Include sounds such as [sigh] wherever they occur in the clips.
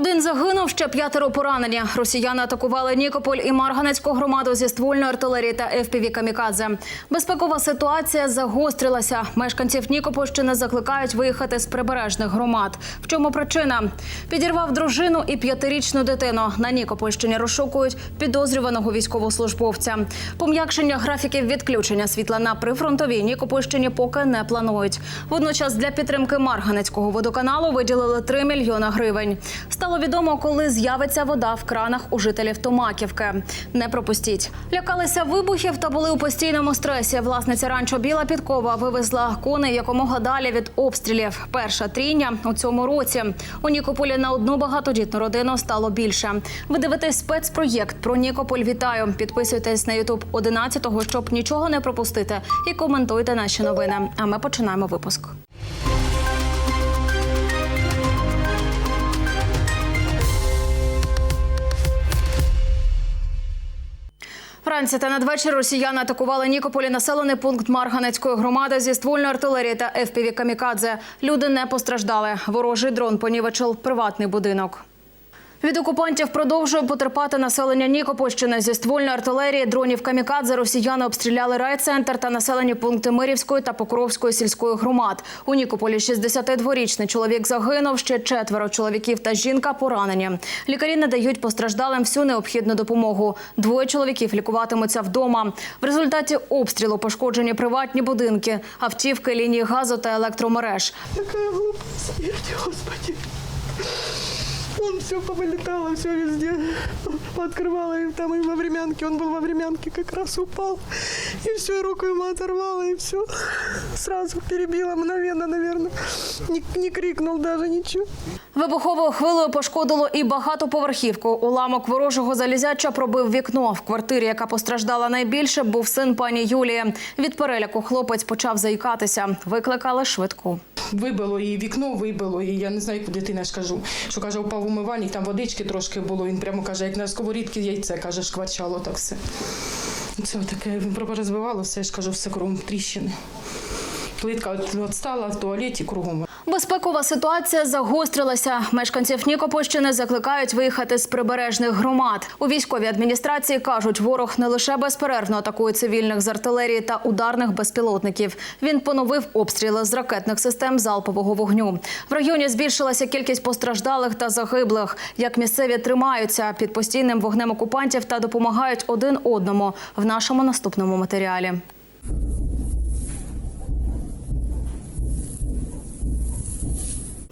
Один загинув, ще п'ятеро поранені. Росіяни атакували Нікополь і Марганецьку громаду зі ствольної артилерії та ФПВ «Камікадзе». Безпекова ситуація загострилася. Мешканців Нікопольщини закликають виїхати з прибережних громад. В чому причина? Підірвав дружину і п'ятирічну дитину. На Нікопольщині розшукують підозрюваного військовослужбовця. Пом'якшення графіків відключення світла на прифронтовій Нікопольщині поки не планують. Водночас для підтримки Марганецького водоканалу виділили 3 мільйони гривень. Стало відомо, коли з'явиться вода в кранах у жителів Томаківки. Не пропустіть. Лякалися вибухів та були у постійному стресі. Власниця ранчо Біла Підкова вивезла коней якомога далі від обстрілів. Перша трійня у цьому році. У Нікополі на одну багатодітну родину стало більше. Ви дивитесь спецпроєкт про Нікополь. Вітаю! Підписуйтесь на Ютуб 11-го, щоб нічого не пропустити, і коментуйте наші новини. А ми починаємо випуск. Вранці та надвечір росіяни атакували Нікополі населений пункт Марганецької громади зі ствольної артилерії та ФПВ «Камікадзе». Люди не постраждали. Ворожий дрон понівечив приватний будинок. Від окупантів продовжує потерпати населення Нікопольщини. Зі ствольної артилерії дронів «Камікадзе» росіяни обстріляли райцентр та населені пункти Мирівської та Покровської сільської громад. У Нікополі 62-річний чоловік загинув, ще четверо чоловіків та жінка поранені. Лікарі надають постраждалим всю необхідну допомогу. Двоє чоловіків лікуватимуться вдома. В результаті обстрілу пошкоджені приватні будинки, автівки, лінії газу та електромереж. Глупая смерть, господи. Он все повылетало, все везде. Открывала и там и во времянке. Он был во времянке, как раз упал. И все, руку ему оторвало, и все. Сразу перебило мгновенно, наверное. Не, не крикнул даже ничего. Вибуховою хвилею пошкодило і багатоповерхівку. Уламок ворожого залізяча пробив вікно. В квартирі, яка постраждала найбільше, був син пані Юлії. Від переляку хлопець почав заїкатися. Викликали швидку. Вибило її вікно вибило, і я не знаю, куди дитина ж кажу. Що каже, упав в умивальник, там водички трошки було. Він прямо каже, як на сковорідки яйце, каже, шкварчало так все. Це таке він розвивалося, я ж кажу, все кругом тріщини. Плитка от, от стала в туалеті кругом. Безпекова ситуація загострилася. Мешканців Нікопольщини закликають виїхати з прибережних громад. У військовій адміністрації кажуть, ворог не лише безперервно атакує цивільних з артилерії та ударних безпілотників. Він поновив обстріли з ракетних систем залпового вогню. В районі збільшилася кількість постраждалих та загиблих. Як місцеві тримаються під постійним вогнем окупантів та допомагають один одному в нашому наступному матеріалі.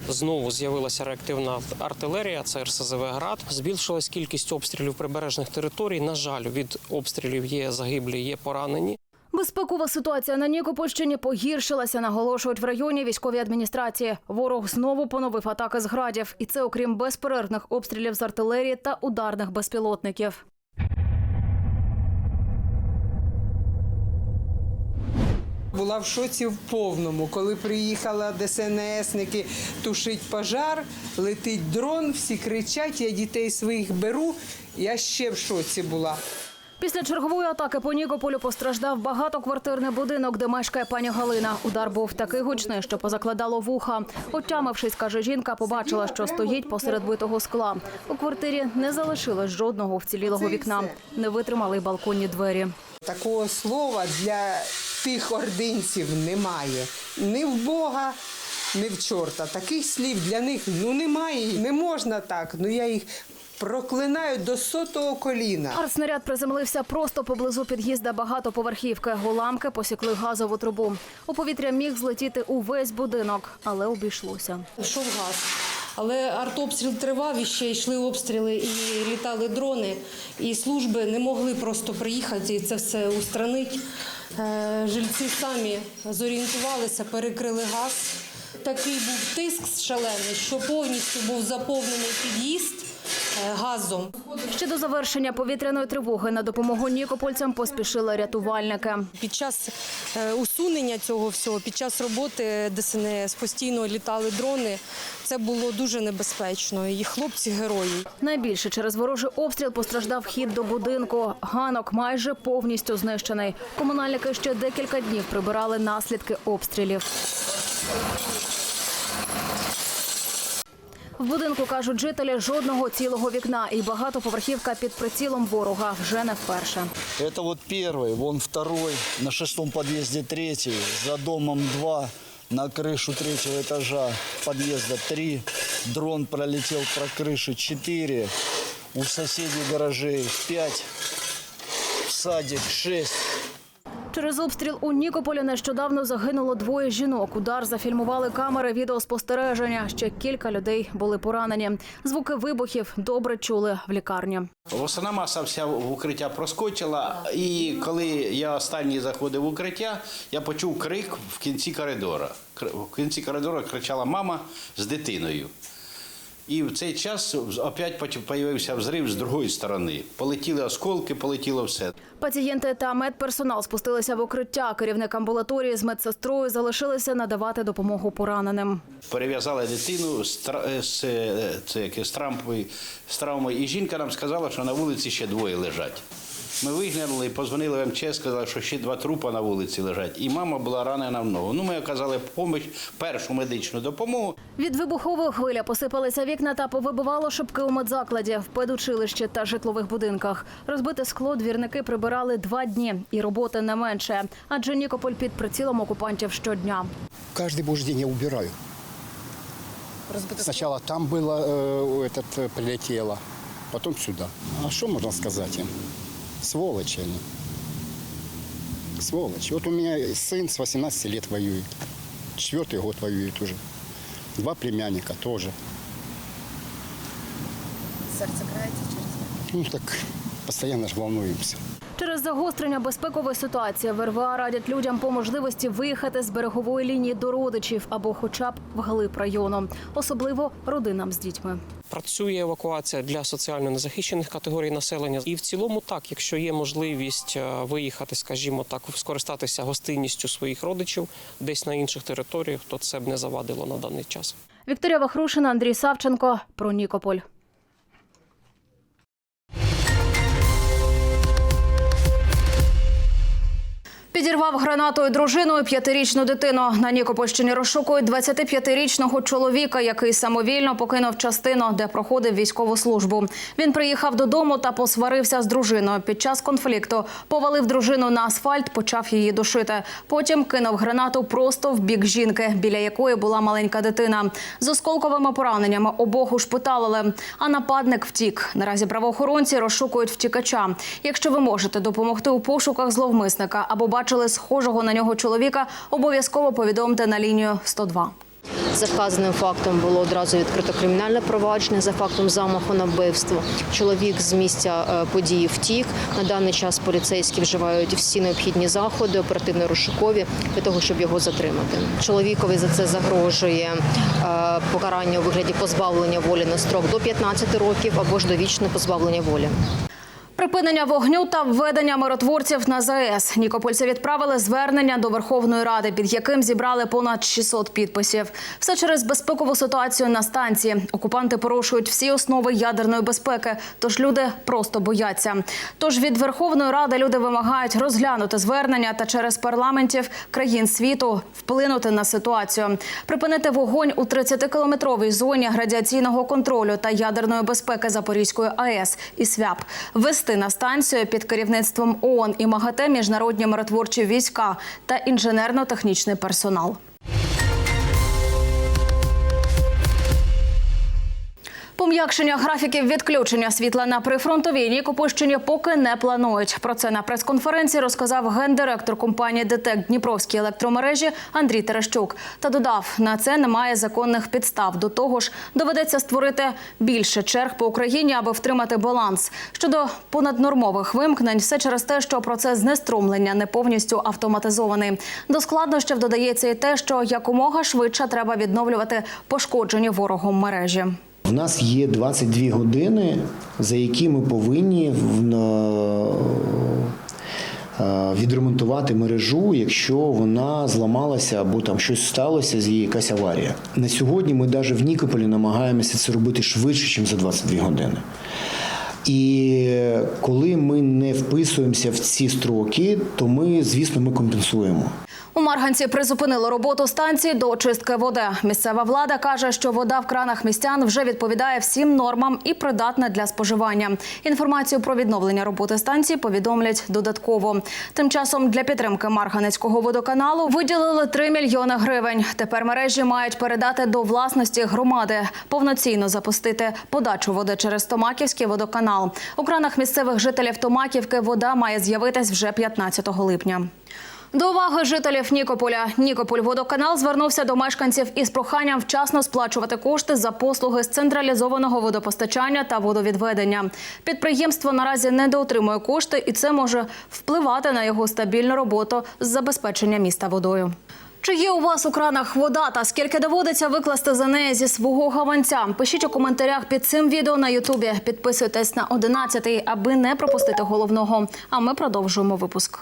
Знову з'явилася реактивна артилерія, це РСЗВ «Град». Збільшилась кількість обстрілів прибережних територій. На жаль, від обстрілів є загиблі, є поранені. Безпекова ситуація на Нікопольщині погіршилася, наголошують в районі військовій адміністрації. Ворог знову поновив атаки з градів, і це окрім безперервних обстрілів з артилерії та ударних безпілотників. Була в шоці в повному, коли приїхали ДСНСники тушить пожар, летить дрон, всі кричать, я дітей своїх беру. Я ще в шоці була. Після чергової атаки по Нікополю постраждав багатоквартирний будинок, де мешкає пані Галина. Удар був такий гучний, що позакладало вуха. Отямившись, каже жінка, побачила, що стоїть посеред битого скла. У квартирі не залишилось жодного вцілілого вікна. Не витримали й балконні двері. Такого слова для тих ординців немає. Ні в Бога, ні в чорта. Таких слів для них ну немає. Не можна так. Ну я їх проклинаю до сотого коліна. Артснаряд приземлився просто поблизу під'їзда багатоповерхівки. Уламки посікли газову трубу. У повітря міг злетіти увесь будинок, але обійшлося. Йшов газ. Але артобстріл тривав і ще йшли обстріли, і літали дрони, і служби не могли просто приїхати і це все устранити. Е, Жильці самі зорієнтувалися, перекрили газ. Такий був тиск шалений, що повністю був заповнений під'їзд газом. Ще до завершення повітряної тривоги на допомогу нікопольцям поспішили рятувальники. Під час е, усунення цього всього, під час роботи ДСНС постійно літали дрони. Це було дуже небезпечно. І хлопці герої. Найбільше через ворожий обстріл постраждав вхід до будинку. Ганок майже повністю знищений. Комунальники ще декілька днів прибирали наслідки обстрілів. В будинку кажуть жителі жодного цілого вікна і багатоповерхівка під прицілом ворога вже не вперше. Это вот первый, вон второй, на шестом подъезде третий, за домом два, на крышу третьего этажа подъезда три, дрон пролетел про крыши четыре, у соседей гаражей пять, в садик шесть. Через обстріл у Нікополі нещодавно загинуло двоє жінок. Удар зафільмували камери відеоспостереження. Ще кілька людей були поранені. Звуки вибухів добре чули в лікарні. Основна маса вся в укриття проскочила, і коли я останній заходив в укриття, я почув крик в кінці коридора. В кінці коридора кричала мама з дитиною. І в цей час опять потім появився взрив з другої сторони. Полетіли осколки, полетіло все. Пацієнти та медперсонал спустилися в укриття. Керівник амбулаторії з медсестрою залишилися надавати допомогу пораненим. Перев'язали дитину з, тра- з, е, з, з травмою, і жінка нам сказала, що на вулиці ще двоє лежать. Ми виглянули і позвонили в МЧС, сказали, що ще два трупа на вулиці лежать. І мама була ранена в ногу. Ну, ми оказали поміч, першу медичну допомогу. Від вибухової хвиля посипалися вікна та повибивало шибки у медзакладі, в педучилищі та житлових будинках. Розбите скло двірники прибирали два дні, і роботи не менше. Адже Нікополь під прицілом окупантів щодня. Каждый божий день я убираю. Сначала там было, э, этот, э, прилетело, потом сюда. А что можно сказать им? Сволочи они. Сволочи. Вот у меня сын с 18 лет воюет. Четвертый год воюет уже. Два племянника тоже. Серце крається через. Ну так постоянно же волнуемся. Через загострення безпекової ситуації в РВА радять людям по можливості виїхати з берегової лінії до родичів або, хоча б вглиб району, особливо родинам з дітьми. Працює евакуація для соціально незахищених категорій населення. І в цілому, так, якщо є можливість е, виїхати, скажімо так, скористатися гостинністю своїх родичів десь на інших територіях, то це б не завадило на даний час. Вікторія Вахрушина, Андрій Савченко про Нікополь. Підірвав гранатою дружиною п'ятирічну дитину. На Нікопольщині розшукують 25-річного чоловіка, який самовільно покинув частину, де проходив військову службу. Він приїхав додому та посварився з дружиною. Під час конфлікту повалив дружину на асфальт, почав її душити. Потім кинув гранату просто в бік жінки, біля якої була маленька дитина. З осколковими пораненнями обох ушпиталили. А нападник втік. Наразі правоохоронці розшукують втікача. Якщо ви можете допомогти у пошуках зловмисника або бачили схожого на нього чоловіка, обов'язково повідомте на лінію 102. За вказаним фактом було одразу відкрито кримінальне провадження за фактом замаху на вбивство. Чоловік з місця е, події втік. На даний час поліцейські вживають всі необхідні заходи, оперативно-розшукові для того, щоб його затримати. Чоловікові за це загрожує е, покарання у вигляді позбавлення волі на строк до 15 років або ж довічне позбавлення волі. Припинення вогню та введення миротворців на ЗАЕС. Нікопольці відправили звернення до Верховної Ради, під яким зібрали понад 600 підписів. Все через безпекову ситуацію на станції. Окупанти порушують всі основи ядерної безпеки, тож люди просто бояться. Тож від Верховної Ради люди вимагають розглянути звернення та через парламентів країн світу вплинути на ситуацію, припинити вогонь у 30-кілометровій зоні радіаційного контролю та ядерної безпеки Запорізької АЕС і СВЯП, ввести на станцію під керівництвом ООН і МАГАТЕ міжнародні миротворчі війська та інженерно-технічний персонал. Пом'якшення графіків відключення світла на прифронтовій Нікопольщині поки не планують. Про це на прес-конференції розказав гендиректор компанії ДТЕК Дніпровські електромережі Андрій Терещук. Та додав, на це немає законних підстав. До того ж, доведеться створити більше черг по Україні, аби втримати баланс. Щодо понаднормових вимкнень, все через те, що процес знеструмлення не повністю автоматизований. До складнощів додається і те, що якомога швидше треба відновлювати пошкоджені ворогом мережі. У нас є 22 години, за які ми повинні е, відремонтувати мережу, якщо вона зламалася або там щось сталося, з її якась аварія. На сьогодні ми навіть в Нікополі намагаємося це робити швидше, ніж за 22 години. І коли ми не вписуємося в ці строки, то ми, звісно, ми компенсуємо. У Марганці призупинили роботу станції до очистки води. Місцева влада каже, що вода в кранах містян вже відповідає всім нормам і придатна для споживання. Інформацію про відновлення роботи станції повідомлять додатково. Тим часом для підтримки Марганецького водоканалу виділили 3 мільйони гривень. Тепер мережі мають передати до власності громади, повноцінно запустити подачу води через Томаківський водоканал. У кранах місцевих жителів Томаківки вода має з'явитись вже 15 липня. До уваги жителів Нікополя. Нікополь водоканал звернувся до мешканців із проханням вчасно сплачувати кошти за послуги з централізованого водопостачання та водовідведення. Підприємство наразі недоотримує кошти, і це може впливати на його стабільну роботу з забезпечення міста водою. Чи є у вас у кранах вода та скільки доводиться викласти за неї зі свого гаванця? Пишіть у коментарях під цим відео на Ютубі. Підписуйтесь на 11, аби не пропустити головного. А ми продовжуємо випуск.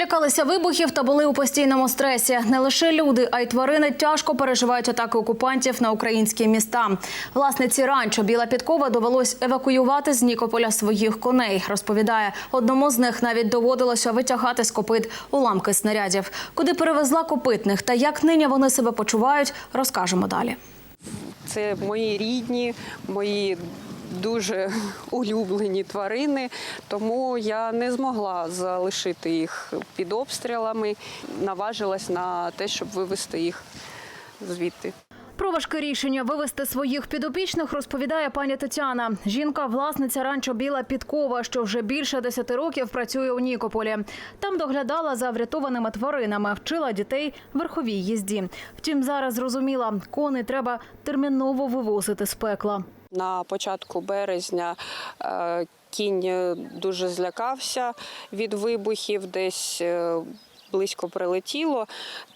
Лякалися вибухів та були у постійному стресі. Не лише люди, а й тварини тяжко переживають атаки окупантів на українські міста. Власниці ранчо Біла Підкова довелось евакуювати з Нікополя своїх коней. Розповідає, одному з них навіть доводилося витягати з копит уламки снарядів. Куди перевезла копитних та як нині вони себе почувають, розкажемо далі. Це мої рідні, мої дуже [laughs] улюблені тварини, тому я не змогла залишити їх під обстрілами, наважилась на те, щоб вивезти їх звідти. Про важке рішення вивести своїх підопічних розповідає пані Тетяна. Жінка, власниця ранчо Біла Підкова, що вже більше 10 років працює у Нікополі. Там доглядала за врятованими тваринами, вчила дітей верховій їзді. Втім, зараз зрозуміла, коней треба терміново вивозити з пекла. На початку березня е, кінь дуже злякався від вибухів, десь е, близько прилетіло,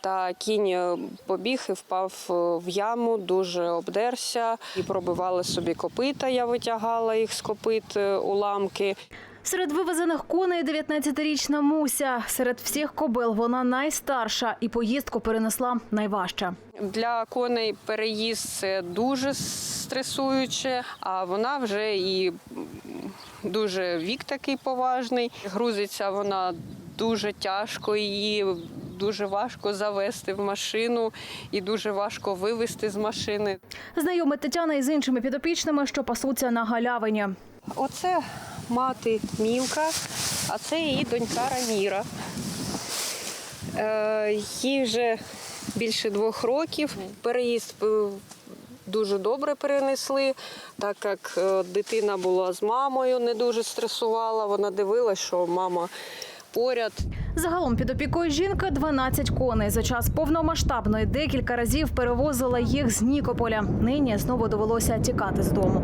та кінь побіг і впав е, в яму, дуже обдерся і пробивали собі копита. Я витягала їх з копит уламки. Серед вивезених коней 19-річна Муся. Серед всіх кобил вона найстарша і поїздку перенесла найважче. Для коней переїзд це дуже стресуюче, а вона вже і дуже вік такий поважний. Грузиться вона дуже тяжко, її дуже важко завести в машину і дуже важко вивезти з машини. Знайома Тетяна із іншими підопічними, що пасуться на галявині. Оце мати Мілка, а це її донька Раміра. Е, їй вже більше двох років. Переїзд е, дуже добре перенесли, так як е, дитина була з мамою, не дуже стресувала. Вона дивилась, що мама поряд. Загалом під опікою жінки 12 коней. За час повномасштабної декілька разів перевозила їх з Нікополя. Нині знову довелося тікати з дому.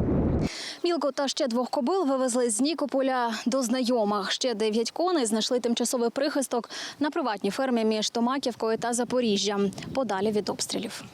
Мілко та ще двох кобил вивезли з Нікополя до знайомих. Ще дев'ять коней знайшли тимчасовий прихисток на приватній фермі між Томаківкою та Запоріжжям, подалі від обстрілів.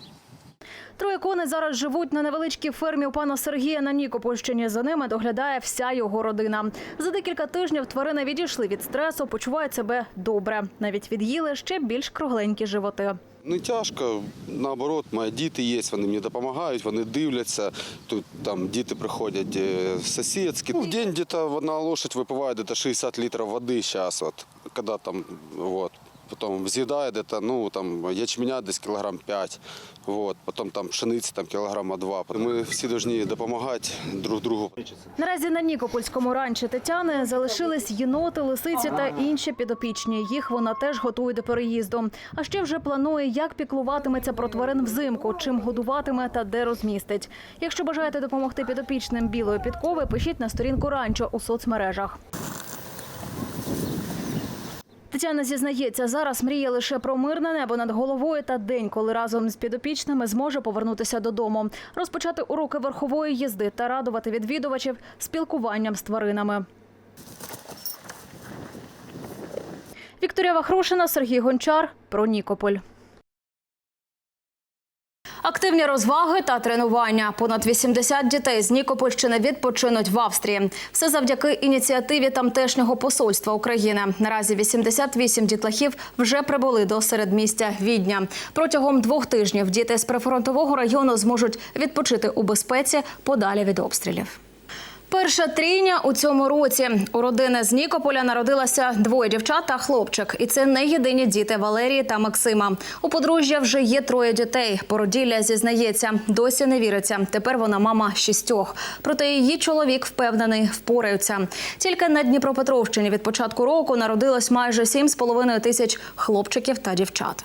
Троє коней зараз живуть на невеличкій фермі у пана Сергія на Нікопольщині. За ними доглядає вся його родина. За декілька тижнів тварини відійшли від стресу, почувають себе добре. Навіть від'їли ще більш кругленькі животи. Не тяжко, наоборот, мої діти є, вони мені допомагають, вони дивляться. Тут там діти приходять е, сусідські. Ну, в день десь одна лошадь випиває десь 60 літрів води зараз, от, коли там, от. Потім з'їдає десь, ну, там, ячменя десь кілограм 5, от. потім там пшениці там, кілограма 2. Ми всі повинні допомагати друг другу. Наразі на Нікопольському ранчі Тетяни залишились єноти, лисиці та інші підопічні. Їх вона теж готує до переїзду. А ще вже планує, як піклуватиметься про тварин взимку, чим годуватиме та де розмістить. Якщо бажаєте допомогти підопічним білої підкови, пишіть на сторінку ранчо у соцмережах. Тетяна зізнається, зараз мріє лише про мирне небо над головою та день, коли разом з підопічними зможе повернутися додому, розпочати уроки верхової їзди та радувати відвідувачів спілкуванням з тваринами. Вікторія Вахрушина, Сергій Гончар про Нікополь. Активні розваги та тренування. Понад 80 дітей з Нікопольщини відпочинуть в Австрії. Все завдяки ініціативі тамтешнього посольства України. Наразі 88 дітлахів вже прибули до середмістя Відня. Протягом двох тижнів діти з прифронтового району зможуть відпочити у безпеці подалі від обстрілів. Перша трійня у цьому році у родини з Нікополя народилося двоє дівчат та хлопчик, і це не єдині діти Валерії та Максима. У подружжя вже є троє дітей. Породілля зізнається, досі не віриться. Тепер вона мама шістьох. Проте її чоловік впевнений, впораються. Тільки на Дніпропетровщині від початку року народилось майже 7,5 тисяч хлопчиків та дівчат.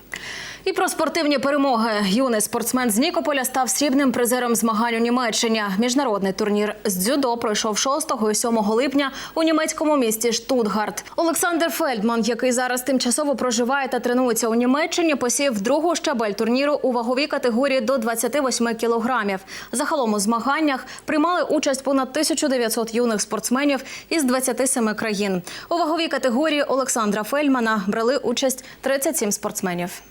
І про спортивні перемоги. Юний спортсмен з Нікополя став срібним призером змагань у Німеччині. Міжнародний турнір з дзюдо пройшов 6 і 7 липня у німецькому місті Штутгарт. Олександр Фельдман, який зараз тимчасово проживає та тренується у Німеччині, посів другу щабель турніру у ваговій категорії до 28 кілограмів. Загалом у змаганнях приймали участь понад 1900 юних спортсменів із 27 країн. У ваговій категорії Олександра Фельдмана брали участь 37 спортсменів.